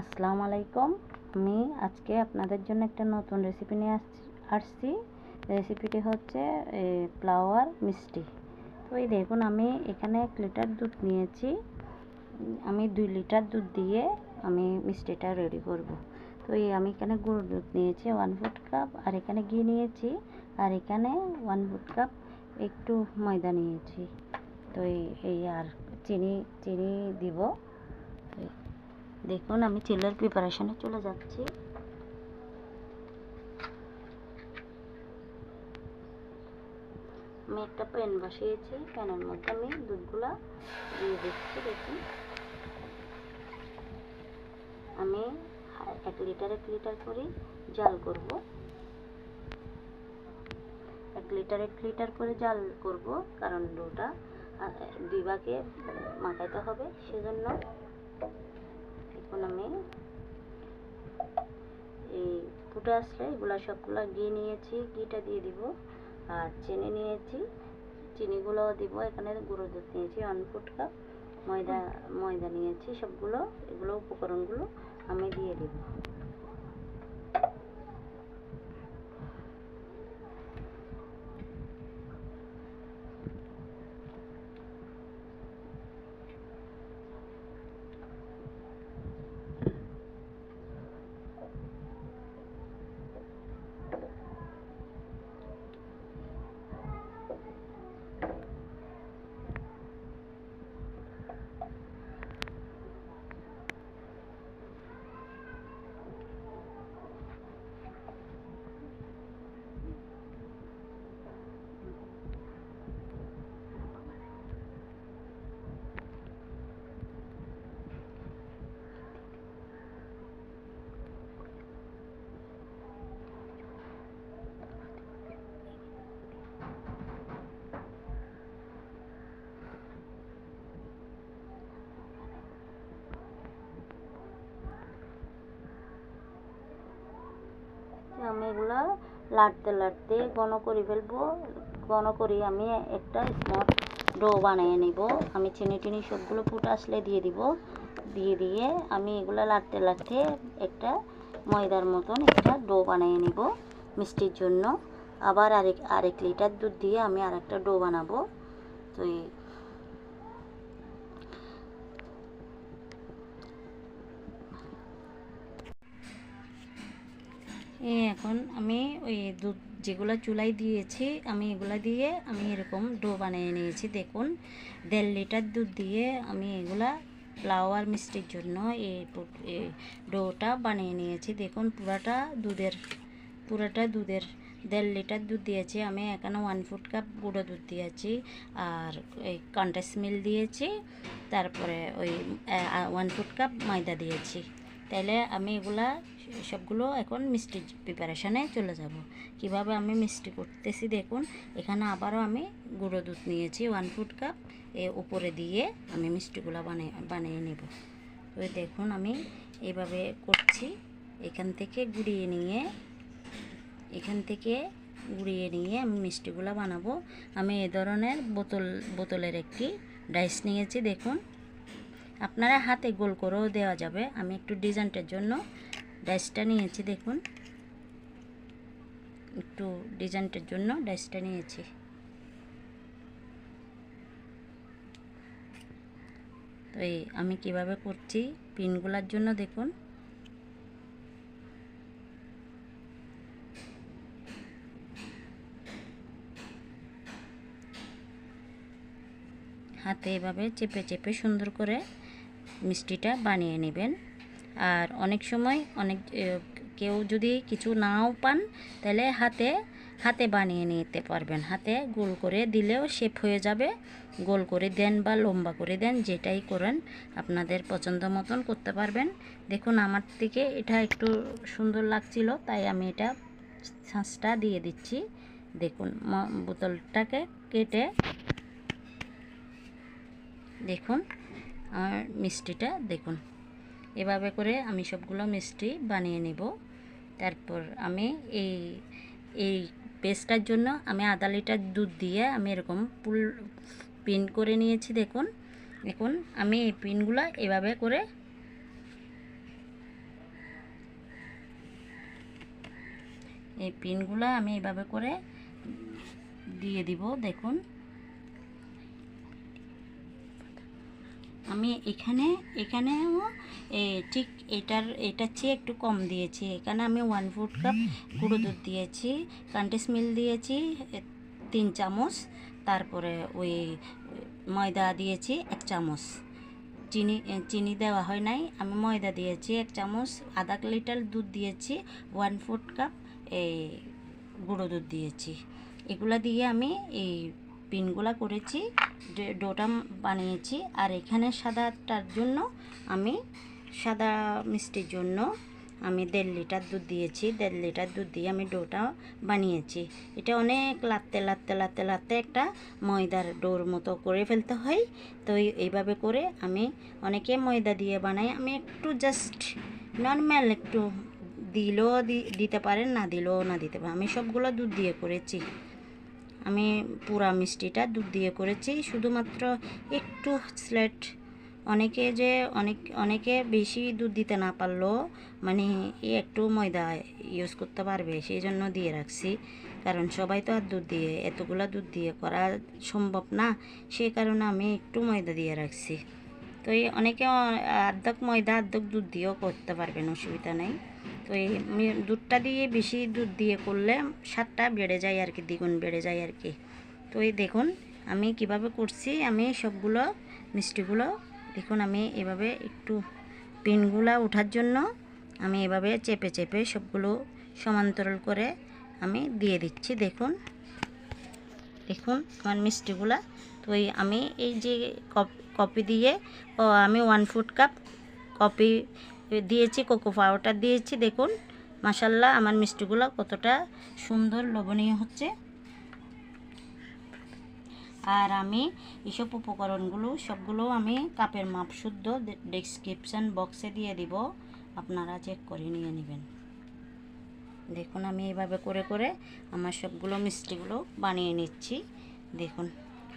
আসসালামু আলাইকুম। আমি আজকে আপনাদের জন্য একটা নতুন রেসিপি নিয়ে আসছি। রেসিপিটি হচ্ছে ফ্লাওয়ার মিষ্টি। তো এই দেখুন, আমি এখানে এক লিটার দুধ নিয়েছি। আমি দুই লিটার দুধ দিয়ে আমি মিষ্টিটা রেডি করব। তো এই আমি এখানে গুঁড়ো দুধ নিয়েছি ওয়ান ফুট কাপ আর এখানে ঘি নিয়েছি, আর এখানে ওয়ান ফুট কাপ একটু ময়দা নিয়েছি। তো এই আর চিনি চিনি দিব। দেখুন, আমি চিলের প্রিপারেশনে চলে যাচ্ছি। আমি একটা প্যান বসিয়েছি, প্যানের মধ্যে আমি দুধগুলা দিয়ে দিচ্ছি, দেখুন। আমি এক লিটার এক লিটার করে জাল করব। এক লিটার এক লিটার করে জাল করব, কারণ দুটা দুই ভাগে মাখাতে হবে, সেজন্য এখন আমি এই ফুটে আসলে এগুলা সবগুলা ঘি নিয়েছি, ঘিটা দিয়ে দিব আর চিনি নিয়েছি। চিনিগুলো দিব, এখানে গুঁড়ো দুধ নিয়েছি ওয়ান ফুট কাপ ময়দা ময়দা নিয়েছি সবগুলো, এগুলো উপকরণগুলো আমি দিয়ে দিব। আমি এগুলো লাড়তে লাড়তে ঘন করে ফেলব। ঘন করে আমি একটা স্মল ডো বানিয়ে নিব। আমি চিনি টিনি সবগুলো ফুটে আসলে দিয়ে দিব। দিয়ে দিয়ে আমি এগুলো লাড়তে লাড়তে একটা ময়দার মতন একটা ডো বানিয়ে নিব মিষ্টির জন্য। আবার আরেক আরেক লিটার দুধ দিয়ে আমি আরেকটা ডো বানাবো। তো এই এখন আমি ওই দুধ যেগুলো চুলাই দিয়েছি, আমি এগুলা দিয়ে আমি এরকম ডো বানিয়ে নিয়েছি, দেখুন। দেড় লিটার দুধ দিয়ে আমি এগুলা ফ্লাওয়ার মিষ্টির জন্য এই ডোটা বানিয়ে নিয়েছি। দেখুন, পুরাটা দুধের পুরাটা দুধের দেড় লিটার দুধ দিয়েছি। আমি এখানে ওয়ান ফুট কাপ গুঁড়ো দুধ দিয়েছি আর এই কন্টেস মিল দিয়েছি। তারপরে ওই ওয়ান ফুট কাপ ময়দা দিয়েছি। তাইলে আমি এগুলা সবগুলো এখন মিষ্টির প্রিপারেশানে চলে যাব। কীভাবে আমি মিষ্টি করতেছি দেখুন, এখানে আবারও আমি গুঁড়ো দুধ নিয়েছি ওয়ান ফুট কাপ এ উপরে দিয়ে আমি মিষ্টিগুলো বানিয়ে বানিয়ে নেব। তো দেখুন আমি এইভাবে করছি, এখান থেকে গুঁড়িয়ে নিয়ে, এখান থেকে গুঁড়িয়ে নিয়ে আমি মিষ্টিগুলো বানাবো। আমি এ ধরনের বোতল, বোতলের একটি ডাইস নিয়েছি দেখুন। আপনারা হাতে গোল করেও দেওয়া যাবে। আমি একটু ডিজাইনটার জন্য ডাইসটা নিয়েছি, দেখুন। একটু ডিজাইনটার জন্য ডাইসটা নিয়েছি। তো এই আমি কীভাবে করছি, পিনগুলার জন্য দেখুন। হাতে এভাবে চেপে চেপে সুন্দর করে মিষ্টিটা বানিয়ে নেবেন। আর অনেক সময় অনেক কেউ যদি কিছু নাও পান, তাহলে হাতে হাতে বানিয়ে নিতে পারবেন। হাতে গোল করে দিলেও শেপ হয়ে যাবে। গোল করে দেন বা লম্বা করে দেন, যেটাই করেন আপনাদের পছন্দ মতন করতে পারবেন। দেখুন, আমার থেকে এটা একটু সুন্দর লাগছিল, তাই আমি এটা ছাঁচটা দিয়ে দিচ্ছি। দেখুন বোতলটাকে কেটে, দেখুন। আর মিষ্টিটা দেখুন। এভাবে করে আমি সবগুলো মিষ্টি বানিয়ে নেব। তারপর আমি এই এই পেস্টটার জন্য আমি আধা লিটার দুধ দিয়ে আমি এরকম পুল, পিন করে নিয়েছি দেখুন। এখন আমি এই পিনগুলো এভাবে করে এই পিনগুলো আমি এভাবে করে দিয়ে দিব দেখুন। আমি এখানে, এখানেও ঠিক এটার এটার চেয়ে একটু কম দিয়েছি। এখানে আমি ওয়ান ফুড কাপ গুঁড়ো দুধ দিয়েছি কান্টিস মিল দিয়েছি তিন চামচ, তারপরে ওই, ময়দা দিয়েছি, এক চামচ। চিনি চিনি দেওয়া হয় নাই, আমি ময়দা দিয়েছি, এক চামচ, আধা লিটার দুধ দিয়েছি ওয়ান ফুড কাপ এই গুঁড়ো দুধ দিয়েছি। এগুলা দিয়ে আমি এই পিনগুলা করেছি ডোটা বানিয়েছি। আর এখানে সাদাটার জন্য আমি সাদা মিষ্টির জন্য আমি দেড় লিটার দুধ দিয়েছি। দেড় লিটার দুধ দিয়ে আমি ডোটা বানিয়েছি। এটা অনেক লাত্তে লাত্তে লাত্তে লাত্তে একটা ময়দার ডোর মতো করে ফেলতে হয়। তো এইভাবে করে আমি অনেকে ময়দা দিয়ে বানাই আমি একটু জাস্ট নর্মাল একটু দিলেও দিতে পারেন, না দিলেও না দিতে পারেন। আমি সবগুলো দুধ দিয়ে করেছি। আমি পুরা মিষ্টিটা দুধ দিয়ে করেছি। শুধুমাত্র একটু স্লেট অনেকে যে অনেক, অনেকে বেশি দুধ দিতে না পারলেও মানে একটু ময়দা ইউজ করতে পারবে সেই জন্য দিয়ে রাখছি। কারণ সবাই তো আর দুধ দিয়ে, এতগুলা দুধ দিয়ে করা সম্ভব না সেই কারণে আমি একটু ময়দা দিয়ে রাখছি। তো এই অনেকে অ- আর্ধেক ময়দা আর্ধেক দুধ দিয়েও করতে পারবেন, অসুবিধা নেই। তো এই দুধটা দিয়ে বেশি দুধ দিয়ে করলে স্বাদটা বেড়ে যায় আর কি, দ্বিগুণ বেড়ে যায় আর কি। তো এই দেখুন, আমি কীভাবে করছি, আমি সবগুলো মিষ্টিগুলো দেখুন, আমি এভাবে একটু পিনগুলা ওঠার জন্য আমি এভাবে চেপে চেপে সবগুলো সমান্তরাল করে আমি দিয়ে দিচ্ছি, দেখুন। দেখুন, আমার মিষ্টিগুলা। তো এই আমি এই যে কপি দিয়ে আমি ওয়ান ফুট কাপ কপি দিয়েছি কোকো পাউডার দিয়েছি, দেখুন। মাসাল্লাহ আমার মিষ্টিগুলো কতটা সুন্দর, লোভনীয় হচ্ছে। আর আমি এসব উপকরণগুলো, সবগুলো আমি কাপের মাপ শুদ্ধ ডেসক্রিপশান বক্সে দিয়ে দিব। আপনারা চেক করে নিয়ে নেবেন। দেখুন, আমি এভাবে করে করে আমার সবগুলো মিষ্টিগুলো বানিয়ে নিচ্ছি। দেখুন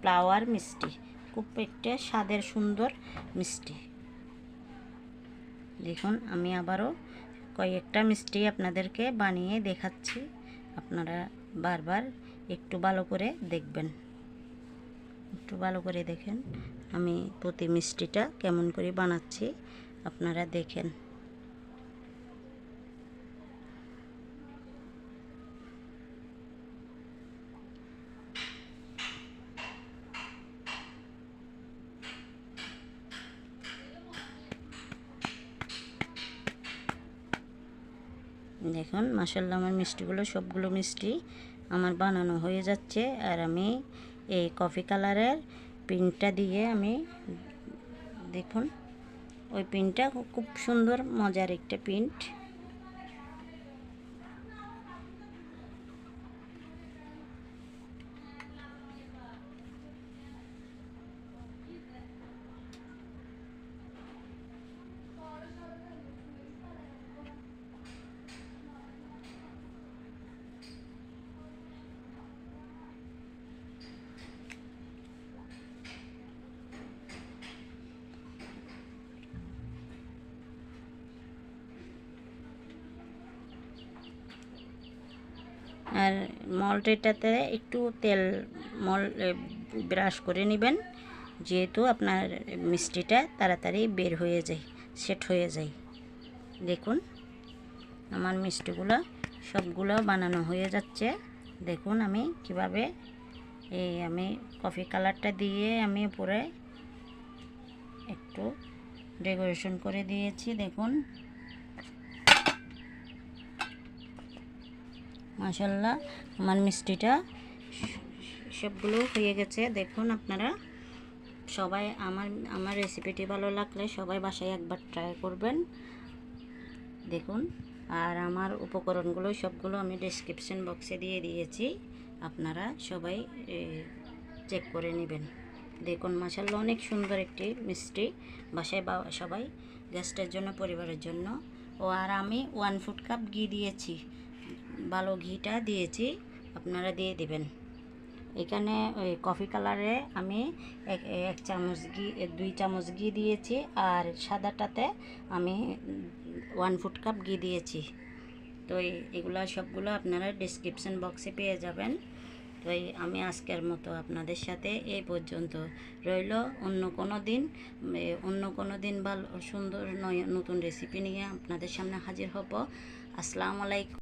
ফ্লাওয়ার মিষ্টি, খুব একটা স্বাদের সুন্দর মিষ্টি। দেখুন আমি আবারও কয়েকটা মিষ্টি আপনাদেরকে বানিয়ে দেখাচ্ছি। আপনারা বারবার একটু ভালো করে দেখবেন। একটু ভালো করে দেখেন আমি প্রতি মিষ্টিটা কেমন করে বানাচ্ছি। আপনারা দেখেন। দেখুন মাসাল্লাহ আমার মিষ্টিগুলো সবগুলো মিষ্টি আমার বানানো হয়ে যাচ্ছে। আর আমি এই কফি কালারের পিনটা দিয়ে আমি, দেখুন, ওই পিনটা খুব সুন্দর, মজার একটা প্রিন্ট আর মলটেটাতে একটু তেল মল ব্রাশ করে নেবেন। যেহেতু আপনার মিষ্টিটা তাড়াতাড়ি বের হয়ে যায়, সেট হয়ে যায়। দেখুন, আমার মিষ্টিগুলো সবগুলো বানানো হয়ে যাচ্ছে। দেখুন আমি কীভাবে এই আমি কফি কালারটা দিয়ে আমি উপরে একটু ডেকোরেশন করে দিয়েছি। দেখুন মাশাল্লাহ আমার মিষ্টিটা সবগুলো হয়ে গেছে। দেখুন আপনারা, সবাই আমার আমার রেসিপিটি ভালো লাগলে সবাই বাসায় একবার ট্রাই করবেন। দেখুন, আর আমার উপকরণগুলো সবগুলো আমি ডেসক্রিপশন বক্সে দিয়ে দিয়েছি। আপনারা সবাই চেক করে নেবেন। দেখুন মাসাল্লাহ অনেক সুন্দর একটি মিষ্টি বাসায় বা, সবাই গেস্টের জন্য, পরিবারের জন্য। ও আর আমি ওয়ান ফুট কাপ ঘি দিয়েছি। ভালো ঘিটা দিয়েছি, আপনারা দিয়ে দিবেন। এখানে ওই কফি কালারে আমি এক চামচ ঘি দুই চামচ ঘি দিয়েছি, আর সাদাটাতে আমি ওয়ান ফুট কাপ ঘি দিয়েছি। তো এগুলা সবগুলো আপনারা ডিসক্রিপশন বক্সে পেয়ে যাবেন। তো আমি আজকের মতো আপনাদের সাথে এই পর্যন্ত। রইল অন্য কোনো দিন অন্য কোনো দিন ভালো, সুন্দর নতুন রেসিপি নিয়ে আপনাদের সামনে হাজির হব। আসসালামু আলাইকুম।